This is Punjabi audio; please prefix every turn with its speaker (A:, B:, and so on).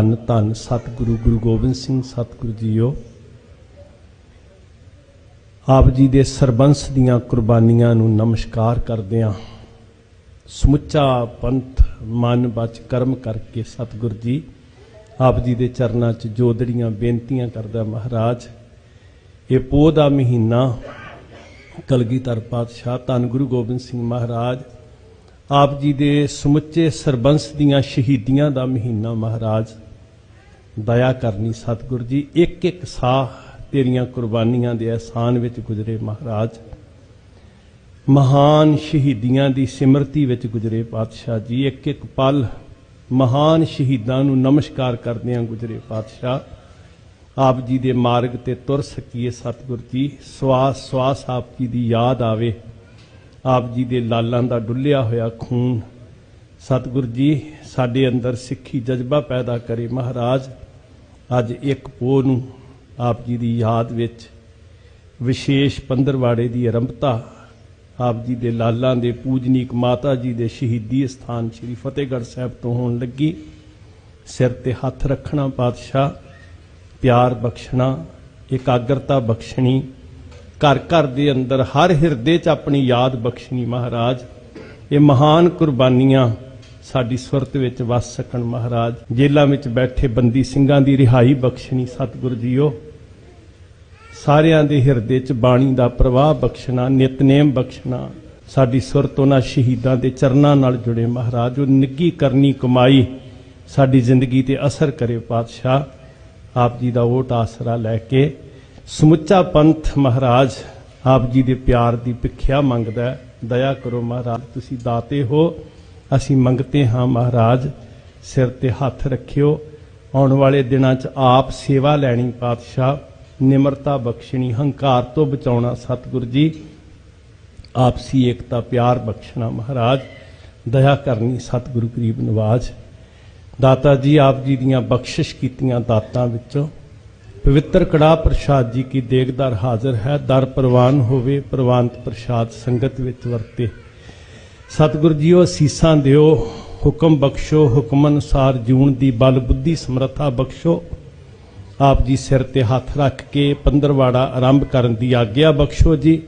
A: ਧੰਨ ਧੰਨ ਸਤਿਗੁਰੂ ਗੁਰੂ ਗੋਬਿੰਦ ਸਿੰਘ ਸਤਿਗੁਰੂ ਜੀਓ। ਆਪ ਜੀ ਦੇ ਸਰਬੰਸ ਦੀਆਂ ਕੁਰਬਾਨੀਆਂ ਨੂੰ ਨਮਸਕਾਰ ਕਰਦੇ ਹਾਂ। ਸਮੁੱਚਾ ਪੰਥ ਮਨ ਬਚ ਕਰਮ ਕਰਕੇ ਸਤਿਗੁਰ ਜੀ, ਆਪ ਜੀ ਦੇ ਚਰਨਾਂ 'ਚ ਜੋਦੜੀਆਂ ਬੇਨਤੀਆਂ ਕਰਦਾ ਮਹਾਰਾਜ, ਇਹ ਪੋਹ ਦਾ ਮਹੀਨਾ ਕਲਗੀਧਰ ਪਾਤਸ਼ਾਹ ਧੰਨ ਗੁਰੂ ਗੋਬਿੰਦ ਸਿੰਘ ਮਹਾਰਾਜ, ਆਪ ਜੀ ਦੇ ਸਮੁੱਚੇ ਸਰਬੰਸ ਦੀਆਂ ਸ਼ਹੀਦੀਆਂ ਦਾ ਮਹੀਨਾ ਮਹਾਰਾਜ ਦਇਆ ਕਰਨੀ ਸਤਿਗੁਰ ਜੀ ਇੱਕ ਇੱਕ ਸਾਹ ਤੇਰੀਆਂ ਕੁਰਬਾਨੀਆਂ ਦੇ ਅਹਿਸਾਨ ਵਿੱਚ ਗੁਜ਼ਰੇ ਮਹਾਰਾਜ। ਮਹਾਨ ਸ਼ਹੀਦੀਆਂ ਦੀ ਸਿਮਰਤੀ ਵਿੱਚ ਗੁਜ਼ਰੇ ਪਾਤਸ਼ਾਹ ਜੀ ਇੱਕ ਇੱਕ ਪਲ ਮਹਾਨ ਸ਼ਹੀਦਾਂ ਨੂੰ ਨਮਸਕਾਰ ਕਰਦਿਆਂ ਗੁਜ਼ਰੇ ਪਾਤਸ਼ਾਹ। ਆਪ ਜੀ ਦੇ ਮਾਰਗ ਤੇ ਤੁਰ ਸਕੀਏ ਸਤਿਗੁਰ ਜੀ, ਸਵਾਸ ਸਵਾਸ ਆਪ ਜੀ ਦੀ ਯਾਦ ਆਵੇ। ਆਪ ਜੀ ਦੇ ਲਾਲਾਂ ਦਾ ਡੁੱਲਿਆ ਹੋਇਆ ਖੂਨ। ਸਤਿਗੁਰ ਜੀ, ਸਾਡੇ ਅੰਦਰ ਸਿੱਖੀ ਜਜ਼ਬਾ ਪੈਦਾ ਕਰੇ ਮਹਾਰਾਜ। ਅੱਜ ਇੱਕ ਪੋਹ ਨੂੰ ਆਪ ਜੀ ਦੀ ਯਾਦ ਵਿੱਚ ਵਿਸ਼ੇਸ਼ ਪੰਦਰਵਾੜੇ ਦੀ ਆਰੰਭਤਾ ਆਪ ਜੀ ਦੇ ਲਾਲਾਂ ਦੇ ਪੂਜਨੀਕ ਮਾਤਾ ਜੀ ਦੇ ਸ਼ਹੀਦੀ ਸਥਾਨ ਸ੍ਰੀ ਫਤਿਹਗੜ੍ਹ ਸਾਹਿਬ ਤੋਂ ਹੋਣ ਲੱਗੀ। ਸਿਰ ਤੇ ਹੱਥ ਰੱਖਣਾ ਪਾਤਸ਼ਾਹ, ਪਿਆਰ ਬਖਸ਼ਣਾ, ਇਕਾਗਰਤਾ ਬਖਸ਼ਣੀ, ਘਰ ਘਰ ਦੇ ਅੰਦਰ ਹਰ ਹਿਰਦੇ 'ਚ ਆਪਣੀ ਯਾਦ ਬਖਸ਼ਣੀ ਮਹਾਰਾਜ। ਇਹ ਮਹਾਨ ਕੁਰਬਾਨੀਆਂ ਸਾਡੀ ਸੁਰਤ ਵਿੱਚ ਵਸ ਸਕਣ ਮਹਾਰਾਜ। ਜੇਲਾਂ ਵਿੱਚ ਬੈਠੇ ਬੰਦੀ ਸਿੰਘਾਂ ਦੀ ਰਿਹਾਈ ਬਖਸ਼ਣੀ ਸਤਿਗੁਰ ਜੀਓ। ਸਾਰਿਆਂ ਦੇ ਹਿਰਦੇ 'ਚ ਬਾਣੀ ਦਾ ਪ੍ਰਵਾਹ ਬਖਸ਼ਣਾ, ਨਿਤਨੇਮ ਬਖਸ਼ਣਾ, ਸਾਡੀ ਸੁਰਤ ਉਹਨਾਂ ਸ਼ਹੀਦਾਂ ਦੇ ਚਰਨਾਂ ਨਾਲ ਜੁੜੇ ਮਹਾਰਾਜ। ਉਹ ਨਿੱਗੀ ਕਰਨੀ ਕਮਾਈ ਸਾਡੀ ਜ਼ਿੰਦਗੀ ਤੇ ਅਸਰ ਕਰੇ ਪਾਤਸ਼ਾਹ। ਆਪ ਜੀ ਦਾ ਓਟ ਆਸਰਾ ਲੈ ਕੇ ਸਮੁੱਚਾ ਪੰਥ ਮਹਾਰਾਜ ਆਪ ਜੀ ਦੇ ਪਿਆਰ ਦੀ ਭਿੱਖਿਆ ਮੰਗਦਾ ਦਇਆ ਕਰੋ ਮਹਾਰਾਜ, ਤੁਸੀਂ ਦਾਤੇ ਹੋ। ਅਸੀਂ ਮੰਗਤੇ ਹਾਂ ਮਹਾਰਾਜ, ਸਿਰ ਤੇ ਹੱਥ ਰੱਖਿਓ। ਆਉਣ ਵਾਲੇ ਦਿਨਾਂ 'ਚ ਆਪ ਸੇਵਾ ਲੈਣੀ ਪਾਤਸ਼ਾਹ, ਨਿਮਰਤਾ ਬਖਸ਼ਣੀ, ਹੰਕਾਰ ਤੋਂ ਬਚਾਉਣਾ ਸਤਿਗੁਰ ਜੀ। ਆਪਸੀ ਏਕਤਾ, ਪਿਆਰ ਬਖਸ਼ਣਾ ਮਹਾਰਾਜ, ਦਇਆ ਕਰਨੀ ਸਤਿਗੁਰੂ ਗਰੀਬ ਨਿਵਾਜ਼। ਦਾਤਾ ਜੀ, ਆਪ ਜੀ ਦੀਆਂ ਬਖਸ਼ਿਸ਼ ਕੀਤੀਆਂ ਦਾਤਾਂ ਵਿੱਚੋਂ ਪਵਿੱਤਰ ਕੜਾ ਪ੍ਰਸ਼ਾਦ ਜੀ ਕੀ ਦੇਗਦਾਰ ਹਾਜ਼ਰ ਹੈ। ਦਰ ਪ੍ਰਵਾਨ ਹੋਵੇ, ਪ੍ਰਵਾਨਤ ਪ੍ਰਸ਼ਾਦ ਸੰਗਤ ਵਿੱਚ ਵਰਤੇ। ਸਤਿਗੁਰ ਜੀਓ, ਅਸੀਸਾਂ ਦਿਓ, ਹੁਕਮ ਬਖਸ਼ੋ, ਹੁਕਮ ਅਨੁਸਾਰ ਜੂਣ ਦੀ ਬਲ ਬੁੱਧੀ ਸਮਰੱਥਾ ਬਖਸ਼ੋ। ਆਪ ਜੀ ਸਿਰ ਤੇ ਹੱਥ ਰੱਖ ਕੇ ਪੰਦਰਵਾੜਾ ਆਰੰਭ ਕਰਨ ਦੀ ਆਗਿਆ ਬਖਸ਼ੋ ਜੀ।